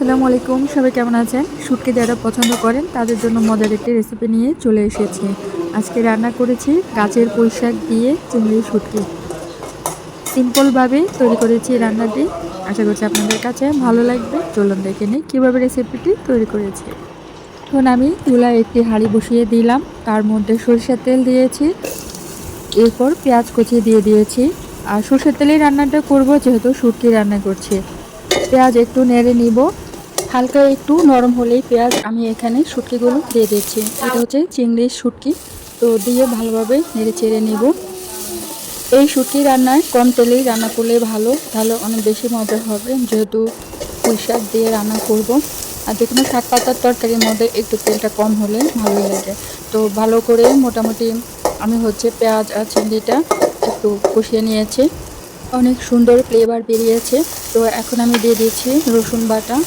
আসসালামু আলাইকুম, সবাই কেমন আছেন? শুটকি যারা পছন্দ করেন, তাদের জন্য মজার একটি রেসিপি নিয়ে চলে এসেছি। আজকে রান্না করেছি গাছের পুঁই শাক দিয়ে চিংড়ি শুটকি। সিম্পলভাবে তৈরি করেছি রান্নাটি। আশা করছি আপনাদের কাছে ভালো লাগবে। চলুন দেখে নিই কীভাবে রেসিপিটি তৈরি করেছি। এখন আমি চুলায় একটি হাঁড়ি বসিয়ে দিলাম। তার মধ্যে সরিষার তেল দিয়েছি। এরপর পেঁয়াজ কুচিয়ে দিয়ে দিয়েছি। আর সরষের তেলেই রান্নাটা করব, যেহেতু শুটকি রান্না করছি। পেঁয়াজ একটু নেড়ে নিব। হালকা একটু নরম হলেই পেঁয়াজ আমি এখানে শুটকিগুলো দিয়ে দিচ্ছি। এটা হচ্ছে চিংড়ির শুটকি। তো দিয়ে ভালোভাবে নেড়ে চেড়ে নিব। এই শুটকি রান্নায় কম তেলেই রান্না করলে ভালো, তাহলে অনেক বেশি মজা হবে। যেহেতু পুঁই শাক দিয়ে রান্না করব। আর যে কোনো শাক পাতার তরকারির মধ্যে একটু তেলটা কম হলে ভালোই লাগে। তো ভালো করে মোটামুটি আমি হচ্ছে পেঁয়াজ আর চিংড়িটা একটু কষিয়ে নিয়েছি। অনেক সুন্দর ফ্লেভার বেরিয়েছে। তো এখন আমি দিয়ে দিয়েছি রসুন বাটা।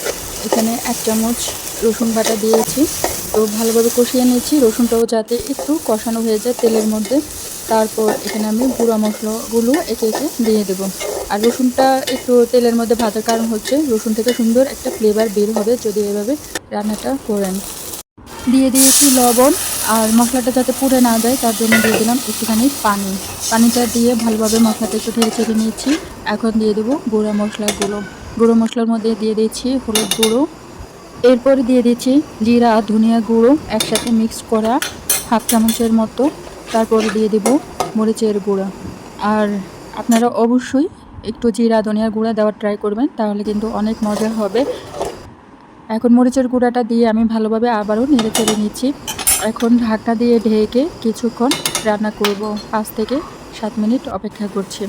এখানে এক চামচ রসুন বাটা দিয়েছি। তো ভালোভাবে কষিয়ে নিয়েছি। রসুনটাও যাতে একটু কষানো হয়ে যায় তেলের মধ্যে। তারপর এখানে আমি গুঁড়া মশলাগুলো একে একে দিয়ে দেবো। আর রসুনটা একটু তেলের মধ্যে ভাজার কারণ হচ্ছে রসুন থেকে সুন্দর একটা ফ্লেভার বের হবে যদি এভাবে রান্নাটা করেন। দিয়ে দিয়েছি লবণ। আর মশলাটা যাতে পুড়ে না যায়, তার জন্য দিয়ে দিলাম একটুখানি পানি। পানিটা দিয়ে ভালোভাবে মশলাটা একটু ঢেলে ছেড়ে নিয়েছি। এখন দিয়ে দেবো গুঁড়া মশলাগুলো। গুঁড়ো মশলার মধ্যে দিয়ে দিয়েছি হলুদ গুঁড়ো। এরপর দিয়ে দিচ্ছি জিরা, ধনিয়া গুঁড়ো একসাথে মিক্স করা হাফ চামচের মতো। তারপরে দিয়ে দেব মরিচের গুঁড়া। আর আপনারা অবশ্যই একটু জিরা ধনিয়ার গুঁড়া দেওয়ার ট্রাই করবেন, তাহলে কিন্তু অনেক মজা হবে। এখন মরিচের গুঁড়াটা দিয়ে আমি ভালোভাবে আবারও নেড়ে চেড়ে নিচ্ছি। এখন ঢাকনা দিয়ে ঢেকে কিছুক্ষণ রান্না করব। পাঁচ থেকে সাত মিনিট অপেক্ষা করছি।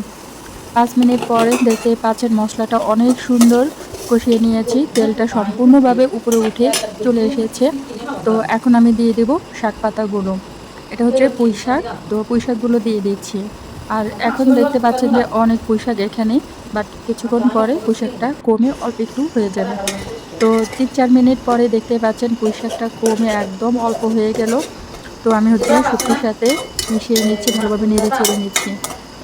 পাঁচ মিনিট পরে দেখতে পাচ্ছেন মশলাটা অনেক সুন্দর কষিয়ে নিয়েছি। তেলটা সম্পূর্ণভাবে উপরে উঠে চলে এসেছে। তো এখন আমি দিয়ে দেব শাক পাতাগুলো। এটা হচ্ছে পুঁই শাক তো পুঁই শাকগুলো দিয়ে দিচ্ছি। আর এখন দেখতে পাচ্ছেন যে অনেক পুঁই শাক এখানে, বাট কিছুক্ষণ পরে পুঁই শাকটা কমে অল্প একটু হয়ে যাবে। তো তিন চার মিনিট পরে দেখতে পাচ্ছেন পুঁই শাকটা কমে একদম অল্প হয়ে গেল। তো আমি হচ্ছে শুক্তির সাথে মিশিয়ে নিচ্ছি, ভালোভাবে নেড়ে চেড়ে নিচ্ছি।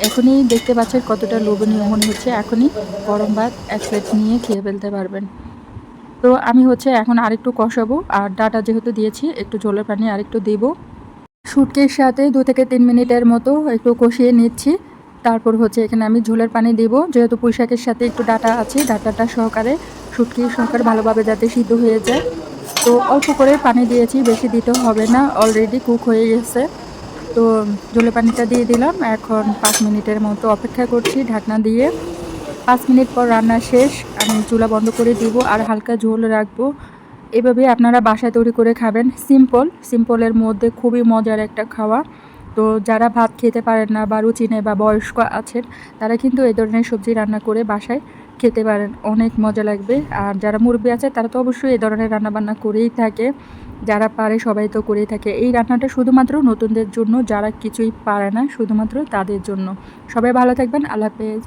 এখনই দেখতে পাচ্ছেন কতটা লোভনীয় মনে হচ্ছে। এখনই গরম ভাত এক প্লেট নিয়ে খেয়ে ফেলতে পারবেন। তো আমি হচ্ছে এখন আরেকটু কষাবো, আর ডাটা যেহেতু দিয়েছি, একটু ঝোলের পানি আরেকটু দেবো। শুটকির সাথে দু থেকে তিন মিনিটের মতো একটু কষিয়ে নিচ্ছি। তারপর হচ্ছে এখানে আমি ঝোলের পানি দিব। যেহেতু পুঁইশাকের সাথে একটু ডাটা আছে, ডাটাটা সহকারে শুটকি সহকারে ভালোভাবে যাতে সিদ্ধ হয়ে যায়। তো অল্প করে পানি দিয়েছি, বেশি দিতে হবে না অলরেডি কুক হয়ে গেছে। তো ঝোলের পানিটা দিয়ে দিলাম। এখন পাঁচ মিনিটের মতো অপেক্ষা করছি ঢাকনা দিয়ে। পাঁচ মিনিট পর রান্না শেষ। আমি চুলা বন্ধ করে দিব আর হালকা ঝোল রাখব। এভাবে আপনারা বাসায় তৈরি করে খাবেন। সিম্পল। সিম্পলের মধ্যে খুবই মজার একটা খাওয়া। তো যারা ভাত খেতে পারেন না বা রুচি নেই বা বয়স্ক আছেন, তারা কিন্তু এই ধরনের সবজি রান্না করে বাসায় খেতে পারেন, অনেক মজা লাগবে। আর যারা মুরব্বী আছে, তারা তো অবশ্যই এই ধরনের রান্নাবান্না করেই থাকে। যারা পারে, সবাই তো করেই থাকে। এই রান্নাটা শুধুমাত্র নতুনদের জন্য, যারা কিছুই পারে না, শুধুমাত্র তাদের জন্য। সবাই ভালো থাকবেন, আল্লাহ হাফেজ।